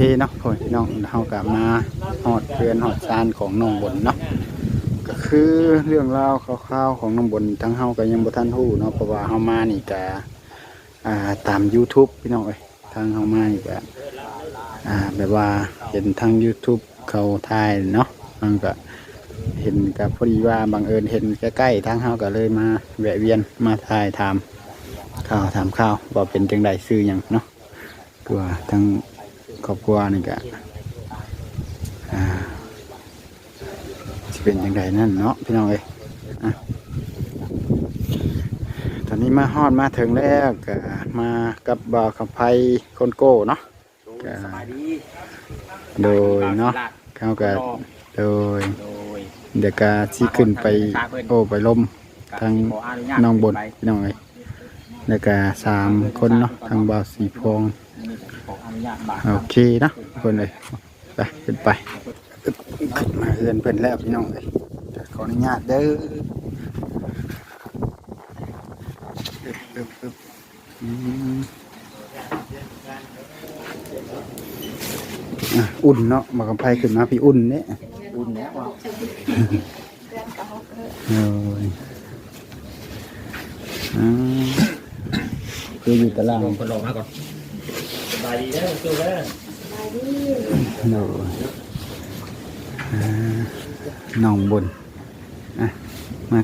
เคเนาะพ่อพี่น้องเฮากลับมาฮอดเพื่อนฮอดซานของน้องบนเนาะก็คือเรื่องราวคร่าวๆของน้องบนทั้งเฮาก็ยังบ่ทันฮู้เนาะเพราะว่าเฮามานี่ก็อ่าตาม YouTube พี่น้องเอ้ยทางเฮามานี่ก็อ่าแบบว่าเห็นทาง YouTube เขาถ่ายเนาะมันก็เห็นกับพอดีว่าบังเอิญเห็นใกล้ๆทางเฮาก็เลยมาแวะเวียนมาถ่ายถามข่าวถามข่าวว่าเป็นจังไดซื้อหยังเนาะกว่าทั้ง ครอบครัวนี่ก็อ่าสิเป็นจังไดนั่นเนาะพี่น้องเอ้ยตอนนี้มาฮอดมาถึงแล้วก็มากับบ่าวขับไพคนโก้เนาะก็โดยเนาะเขาก็โดยโดยเดี๋ยวก็สิขึ้นไปโอ้ไปลมทางน้องบนพี่น้องเอ้ยแล้วก็สามคนเนาะทางบ่าวสีพอง ญาตบาทโอเคเนาะทุกคนเลยไปขึ้นไปขึ้นมาเรือนเพิ่นแล้วพี่น้องเลยขออนุญาตเด้ออุ่นเนาะมากำไพขึ้นมาพี่อุ่นเนี่ยอุ่นแล้วว่ะโอ้ยอ่าคืออยู่ตารางลงคนลงมาก่อนายดีแล้วตัวแล้วโน่อ่าน้องบนอะมา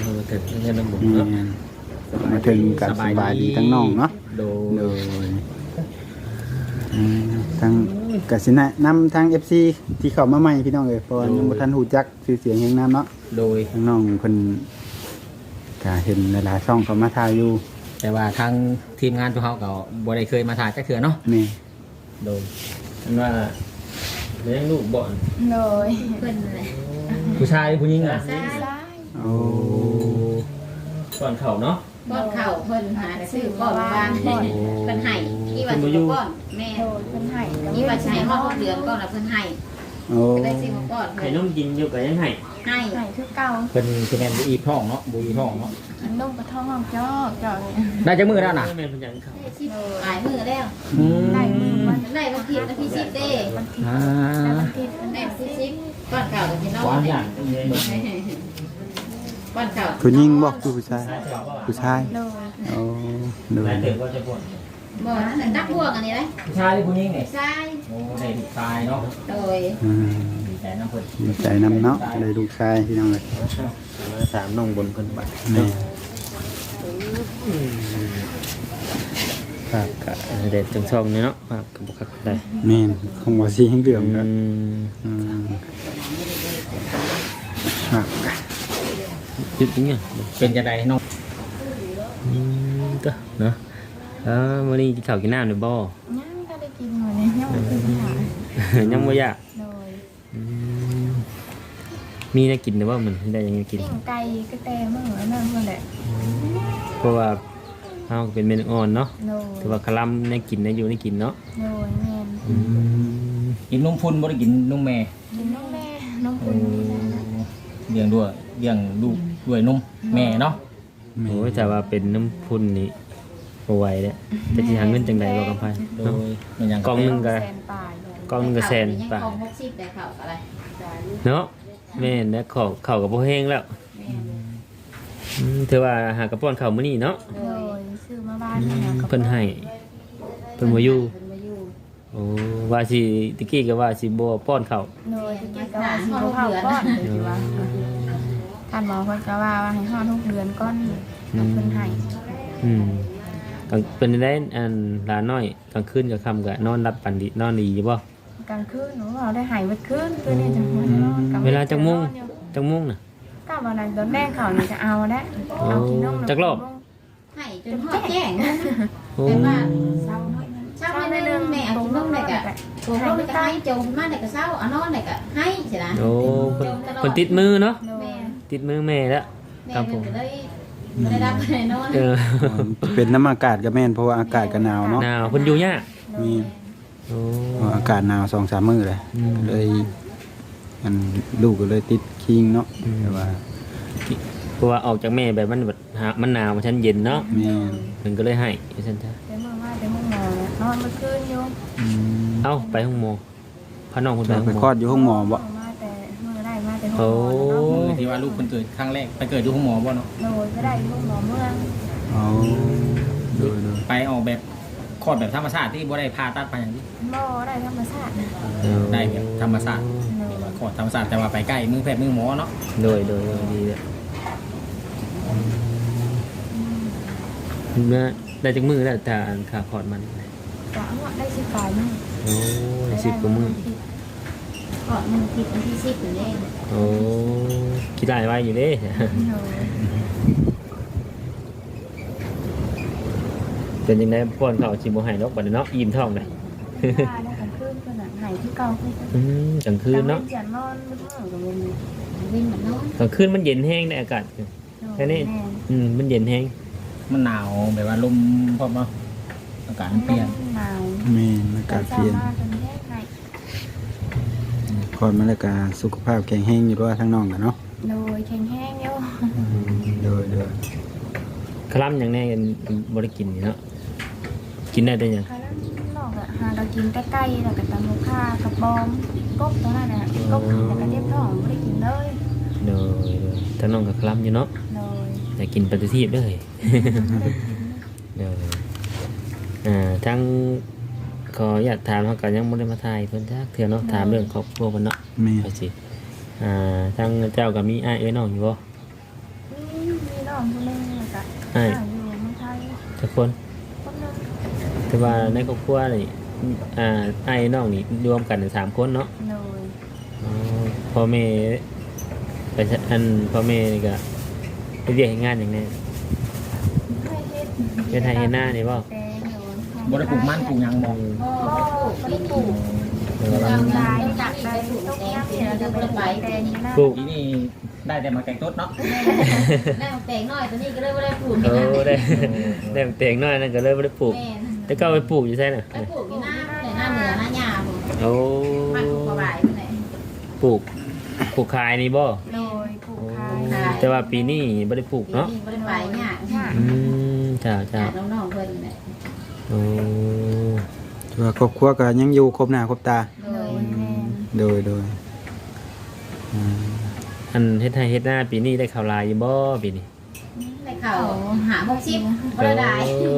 เราถึงเงินน้ำบุญนี่เนาะมาถึงกับสบายดีทั้งน้องเนาะโดโดยยอ่าทั้งกสินะนำทางเอฟซีที่เข้ามาใหม่พี่น้องเอ้ยเพราะว่ายังบ่ทันหูจักชื่อเสียงแห่งน้ำเนาะโดยทั้งน้องเพิ่นก็เห็นหลายๆช่องเขามาถ่ายอยู่ แต่ว่าทางทีมงานตัวเขาก็บ่ได้เคยมาถ่ายจักเถื่อเนาะนี่โดยอันว่าเลี้ยงลูกบ่อนเลยเพิ่นเลยผู้ชายหรือผู้หญิงอะใช่ซ้ายโอ้ก่อนเข่าเนาะป้อนข้าวเพิ่นหาซื้อป้อนบ้านเพิ่นให้อีว่าสิมาป้อนแม่โดยเพิ่นให้อีว่าสิให้ฮอดหกเดือนก่อนแล้วเพิ่นให้โอ้ก็ได้ซื้อมาป้อนไข่เพิ่นนมกินอยู่กับยังไง ให้ให้คือเก่าเป็นคือแม่นบ่อีท้องเนาะบ่อีท้องเนาะอันนุ่มกระท่อมจอกจอกเนี่ยได้จักมือแล้วน่ะแม่นเพิ่นยังเข้าได้สิบหลายมื้อแล้วได้มือวันได้วันที่วันที่สิบเด้วันที่อ่าได้วันที่วันได้ที่วันที่สิบป้อนข้าวกับพี่น้องหวานอย่างป้อนข้าวผู้หญิงบอกคือผู้ชายผู้ชายโดย โอ้ดูหลายเติบก็จะปวด บ่นั่นนักพวกอันนี้เลยผู้ชายหรือผู้หญิงเนี่ยใช่โอ้ได้ลูกชายเนาะโดยอืมดีใจน้ำเพิ่นดีใจนำเนาะได้ลูกชายพี่น้องเลยสามน้องบนเพิ่นบัดนี่ฝากกะเด็ดจังช่องนี่เนาะฝากกับบุคักได้แม่นคงว่าสีแห่งเดือมอืกันมอืมครับยึดยังไงเป็นจะไดน้องอืมก็เนาะ เออมื้อนี้กินข้าวกินน้ำหรือบ่ยังก็ได้กินเหมือนนี้ยังไม่กินหายังบ่อยากโดยอืมมีได้กินหรือว่ามันได้ยังกิน ปิ้งไก่ก็แต่เมื่อนั่นเมื่อแหละเพราะว่าเฮาก็เป็นเมนูอ่อนเนาะโดยแต่ว่าคลำได้กินได้อยู่ได้กินเนาะโดยแม่นกินนมพุ่นบ่ได้กินนมแม่กินน้องแม่น้องเอคุณอเลี้ยงด้วยเลี้ยงลูกด้วยนมแม่เนาะ โอ้ยแต่ว่าเป็นน้ำพุ่นนี่ บ่ไหวเด้แต่สิหาเงินจังไดบ่กำไผโดเนาะ ยมันหยังกล่องหนึงก็แสนปลายเลยกล่องหนึงก็แสนยังป่าของหกสิบได้ข้าวอะไรเนาะแม่นแล้วข้าวข้าวก็บ่แห้งแล้วอืมถือว่าหากระป้อนข้าวมื้อนี้เนาะ โดยซื้อมาบ้านเนี่ยก็เพิ่นให้เพิ่นบ่อยู่เพิ่นมาอยู่โอ้ว่าสิตะกี้ก็ว่าสิบ่ป้อนข้าวโดยที่กินก็ว่าสิบ่เผาก้อนเลยสิว่าท่านหมอเพิ่นก็ว่าว่าให้ฮอดทุกเดือนก้อนกับเพิ่นให้อืมกลาง เป็นได้อันหลานน้อยกลางคืนกับค่ำก็นอนรับปันดีนอนดีอยู่บ่กลางคืนหนูว่าได้หายวัดคืนคืนนี้จังหวะนอนกลงเวลาจังมุ่งจังมุ่งน่ะก็วันนั้นตอนแรกเขานี่จะเอาได้เอากินนมจักรอบให้จนฮอดแจ้งโอ้แต่ว่าเช้าน้อยนึงเช้าน้อยนึงแม่เอากินนมได้กะโตนมได้กะให้จมมาได้กะเช้าเอานอนได้กะให้ใช่นะโอ้เพิ่นเพิ่นติดมือเนาะโดยติดมือแม่แล้วแม่เพิ่นก็เลย ได้รับไปนอนเออเป็นน้ำอากาศก็แม่นเพราะว่าอากาศก็หนาวเนาะหนาวเพิ่นอยู่ยากมีโอ้เพราะอากาศหนาวสองสามมื้อเลยอืมเลยอันลูกก็เลยติดคิงเนาะแต่ว่าเพราะว่าออกจากแม่แบบมันแบบหามันหนาวมันชั้นเย็นเนาะแม่นเพิ่นก็เลยให้ว่าซั่นจ้ะเดี๋ยวมื่อว่าเดี๋ยวมื่อมาเนี่ยนอนอนเมื่อคืนอยู่อืมเอ้าไปห้องหมอพาน้องคนไปเราห้องไปหมคลออดอยู่ห้องหมอบ่มาแต่เมื่ อได้มาแต่ห้องโอ้หมอมือที่ว่าลูกเพิ่นเกิดครั้งแรกไปเกิดอยู่ห้องหมอบ่เนาะโดยก็ได้ที่ห้องหมอเมืองอ๋อโดยโดยไปออกแบบคลอดแบบธรรมชาติที่บ่ได้ผ่าตัดไปอย่างนี้หมอได้ธรรมชาตินะเออได้แบบธรรมชาติโดยคลอดธรรมชาติแต่ว่าไปใกล้มือแพทย์มือหมอเนาะโดยโดยโดยดีเลยเมื่อได้จากมือแล้วแต่ขาพอดมันจะเอาได้สิบปลายมั้งโอ้ได้สิบกว่ามือ ก่อนมือผิดวันที่สิบอยู่เลยโอ้คิดได้ไว้อยู่เด้ โดยเป็นยังไงป้อนเขาชิมโมไห้นกบัดนี้เนาะอิ่มท้องเลยว่าได้กันขึ้นขนาดไหนที่เก่าขึ้นอืมกลางคืนเนาะจะนอนไม่ต้องกับเวนวิ่งเหมือนน้องกลางคืนมันเย็นแห้งในอากาศ แค่นี้ อืมมันเย็นแห้งมันหนาวแบบว่าลมพร้อมเนาะอากาศมันเปลี่ยนหนาว แม่นอากาศเปลี่ยนมาเป็นแค่ไหน คลอดมาแล้วก็สุขภาพแข็งแรงอยู่ด้วยทั้งน้องกันเนาะโดยแข็งแห้งอยู่โดยโดยคล้ำอย่างแน่กันบริกินนี่เนาะกินได้แต่หยังค่ะแล้วนอกอะหาเรากินใกล้ๆแล้วก็ตำลูกค้ากับบอมกบตัวนั้นน่ะกบแต่ก็เรียบท้องไม่ได้กินเลยโดยโดยถ้าน้องกับคล้ำอยู่เนาะโดยแต่กินปฏิทินเลยเดี๋ยวอ่าทั้ง ขออยากถามเขาก็ยังไม่ได้มาถ่ายเพิ่นจักเถื่อเนาะถามเรื่องครอบครัวเพิ่นเนาะแม่ไปสิอ่าทั้งเจ้าก็มีอ้ายเอ้ยน้องอยู่บ่มีมีน้องคนนึงแล้วก็อ้ายหาอยู่เมืองไทยทุกคนคนนึงแต่ว่าในครอบครัวนี่อ่าอ้ายน้องนี่รวมกันสามคนเนาะโดยอ๋อพ่อแม่ไปชะอันพ่อแม่นี่ก็ไปเรียกให้งานอย่างนี้ ให้เฮ็ดเป็นไทยเฮ็ดหน้านี่บ่แปลงอยู่ บ่ได้ปลูกมันปลูกหยังบ่ก็ก็ปลูกไม่ปีได้ปลูกนี้ทำลายจากใดต้องยับเสียจะไปแปลงนี่นะปลูกปีนี้ได้แต่มาแกงต้นเนาะแม่แต่งน้อยตัวนี้ก็เลยไม่ได้ปลูกโอ้ได้ได้เตียงน้อยนั่นก็เลยบ่ได้ปลูกแม่แต่ก็เอาไปปลูกอยู่ใช่น่ะไปปลูกที่หน้าแต่หน้าเหนือหน้าหยาผมโอ้บ้านปลูกกระบายไปไหนปลูกปลูกขายนี่บ่โดยปลูกขายแต่ว่าปีนี้บ่ได้ปลูกปีเนาะนี้ไม่ได้ไปหยาค่ะอืมจ้าหจ้ายาน้องๆเพิ่นเนี่ยโอ้ถือว่าครอบครัวก็ยังอยู่ครบหน้าครบตา โดโดยยแม่โดยโดยอืมอันเฮ็ดไทยเฮ็ดหน้าปีนี้ได้ข่าวลายอยู่บ่ปีนี้ในเข่าหาหกสิบบ่ได้โอ้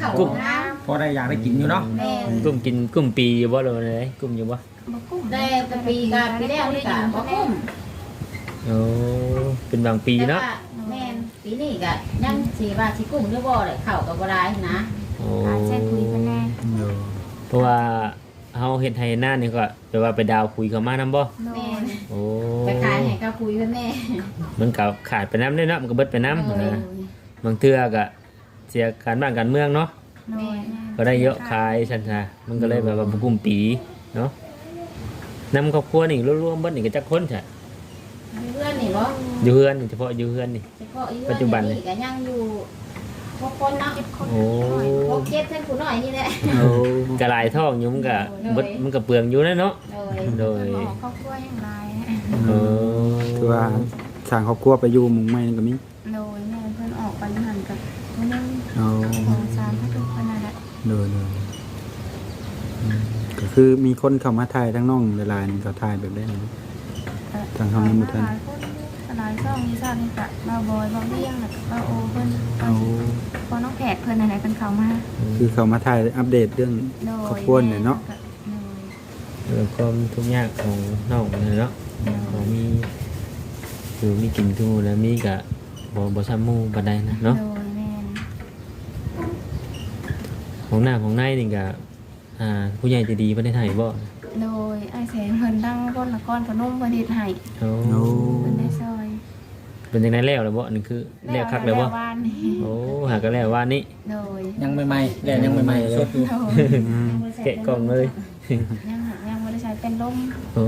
เข่ากุ้งน้พอได้อยากได้กินอยู่เนาะำแม่กุ้มกินกุ้มปีอยู่บ่เลยเลยกุ้มอยู่บ่บ่กุ้งได้แต่ปีกับปีแล้วนี่กะบ่คุ้มโอ้เป็นบางปีเนาะแม่นปีนี้กะยังสีว่าสิกุ้งหรือบ่เลยเข่ากับบ่ได้นะ โอ้อาใช้คุยกันแน่โดยเพราะว่าเฮาเฮ็ดไทยเฮ็ดหน้านี่ก็แปลว่าไปดาวคุยเข้ามานํบ่โดแม่ยนโอ้ไปขายให้กับคุยกับแม่มันก็ขาดไปน้ำด้วยเนาะมันก็เบิดไปน้ำโดยนะบางเทื่อก็เสียการบ้านการเมืองเนาะโดยก็ได้เยอะขายชันชามันก็เลยแบบว่าบ่กุ้มปีเนาะนำครอบครัวนี่รวมๆเบิดนี่ก็จักคนใช่เพื่อนนี่บ่อยู่เฮือนเฉพาะอยู่เฮือนนี่ เฉพาะอีปัจจุบันนี่ ก็ยังอยู่ พวกคนเนาะโอ้พวกเจ็บเท่านผู้น้อยนี่แหละโอ้กระลายทองอยู่มันก็เบิดมันก็เปลืองอยู่นะเนาะ โดยโดยหมอครอบครัวอย่างไรเออถือว่าสร้างครอบครัวไปอยู่หมุงใหม่นี่ก็มีโดยแม่เพิ่นออกไปหันกับคนนึงโอ้ของสารทุกคนนั่นแหละโดยโดยอืมก็คือมีคนเข้ามาถ่ายทั้งน้องหลายๆนี่เขาถ่ายแบบได้นะ ทางเฮายังบ่ทัน หลายคน หลายช่องมีทราบนี่กะบาบอยบาเบี้ยงแล้วก็บาโอเพิ่นเอาพอน้องแขกเพิ่นอะไรเพิ่นเข้ามาคือเขามาถ่ายอัปเดตเรื่องโดยครอบครัวเนี่ยเนาะโดยเรื่องความทุกข์ยากของน้องนี่เนาะของมีอยู่มีกินทูแล้วมีก็บ่บ่ซ้ำหมู่ปานใดนะเนาะ โดยแม่นของหน้าของในนี่ก็อ่าผู้ใหญ่ใจะดีบ่ได้ถ่ายบ่โดยไอ้แสงเพิ่นตั้งต้นละครขนมเพิ่นเฮ็ดให้โอ้โอ้เพิ่นได้ซอย เป็นจังไดแล้วล่ะบ่นี่คือแล้วคักแล้วบ่วานนี่โอ้หาก็แล้วว่านี่โดยยังใหม่ๆแล้วยังใหม่ๆสดอยู่โดยอืมแกะกล่องเลยยังหายังบ่ได้ใช้เป็นลมโอ้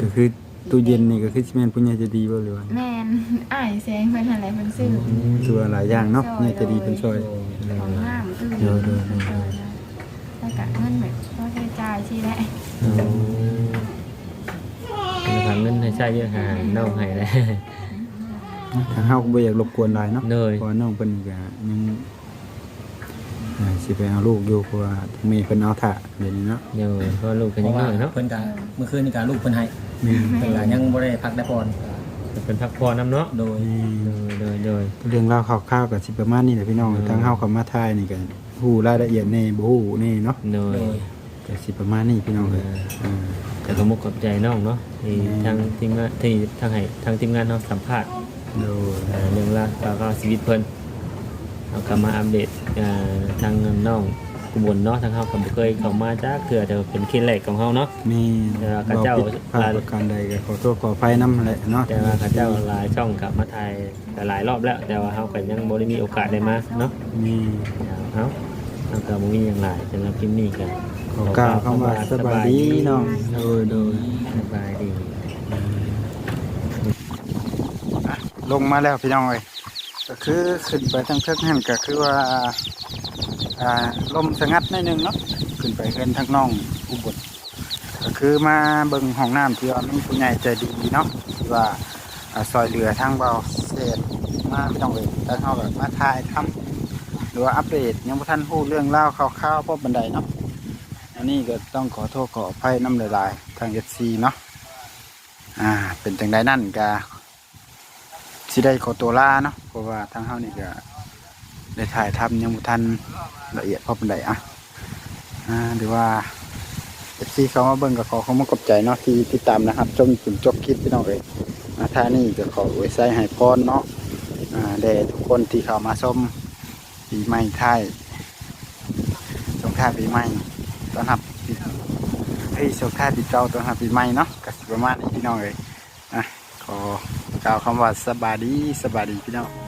ก็คือตู้เย็นนี่ก็คือสิแม่นผู้ใหญ่ใจะดีบ่หรือว่าแม่นอ้ายแสงเพิ่นอะไรเพิ่นซื้อคือว่าหลายอย่างเนาะผู้ใหญ่ใจะดีเพิ่นช่วย ของน้ำตื้อโดยโดยโดยโดย แล้วก็เงินแบบก็ใช้จ่ายสิแหละโอ้เป็นทางเงินให้ใช้เยอะหาน้องให้แล้ว ทางเฮาก็บ่อยากรบกวนหลายเนาะเลยเพราะว่าน้องเพิ่นก็ยังอ่าสิไปเอาลูกอยู่เพราะว่ามีเพิ่นเอาถ่าเดี๋ยวนี้เนาะเดี๋ยวเพราะลูกเพกันยังราะน้ว่าอยเนาะเพิ่นก็เมื่อคืนนี่ก็ลูกเพิ่นให้แม่นเพิ่นก็ยังบ่ได้พักได้พรเป็นพักผ่อนน้ำเนาะโดยโดยโดยโดยเรื่องราวคร่าวๆก็สิประมาณนี้แหละพี่น้องอืมทางเฮาก็มาทายนี่ก็ฮู้รายละเอียดแน่บ่ฮู้แน่เนาะโดยโดย ก็สิประมาณนี้พี่น้องเอ้ยอ่าแต่ก็มุกขอบใจน้องเนาะที่อืมทางทีมงานที่ทางให้ทางทีมงานเนาะสัมภาษณ์โดยอ่าเรื่องราวแล้วก็ชีวิตเพิ่นเอากลับมาอัปเดตอ่าทางน้องกุบลเนาะทางเฮาก็บ่เคยเข้ามาจ้าเถื่อแต่ว่าเป็นเคสแรกของเฮาเนาะมีเออข้าเจ้าบ่ผิดพลาดประการใดก็ขอโทษขออภัยนำแหละเนาะแต่ว่าเขาเจ้าหลายช่องกลับมาถ่ายหลายรอบแล้ว แต่ว่าเฮาก็ยังบ่ได้มีโอกาสได้มาเนาะมีเอ้าเฮาก็บ่มีหยังหลายสำหรับคลิปนี้ก็ขอกล่าวคำว่าสบายดีเนาะโดยโดยสบายดี ลงมาแล้วพี่น้องเอ้ยก็คือขึ้นไปทางเทิงนั่นก็คือว่าอ่าลมสงัดนิดนึงเนาะขึ้นไปเห็นทางน้องอุบลก็คือมาเบิ่งห้องน้ำที่ว่ามีผู้ใหญ่ใจดีเนาะที่ว่าซอยเหลือทางเบาเศษมาพี่น้องเอ้ยแล้วเฮาก็มาถ่ายทำหรือว่าอัปเดตยังบ่ทันฮู้เรื่องราคร่าวๆเพราะบันไดเนาะอันนี้ก็ต้องขอโทษขออภัยน้ำหลายๆทาง FC เนาะอ่าเป็นจังไดนั่นก็ สิได้ขอตัวลาเนาะเพราะว่าทางเฮานี่ก็ได้ถ่ายทำยังบ่ทันละเอียดพอปานใดอะอ่าหรือว่า FC เขามาเบิ่งก็ขอเขามากบใจเนาะที่ติดตามนะครับจนจนจบคลิปพี่น้องเอ้ยอ่าท่านี้ก็ขออวยใส่ให้พรเนาะอ่าแด่ทุกคนที่เข้ามาชมปีใหม่ไทายสงท้ายปีใหม่ต้อนรับปีเฮ้ยสงท้ายปีเก่าต้อนรับปีใหม่เนาะก็สิประมาณนี้พี่น้องเอ้ยอะขอ กล่าวคำว่าสบายดีสบายดีพี่น้อง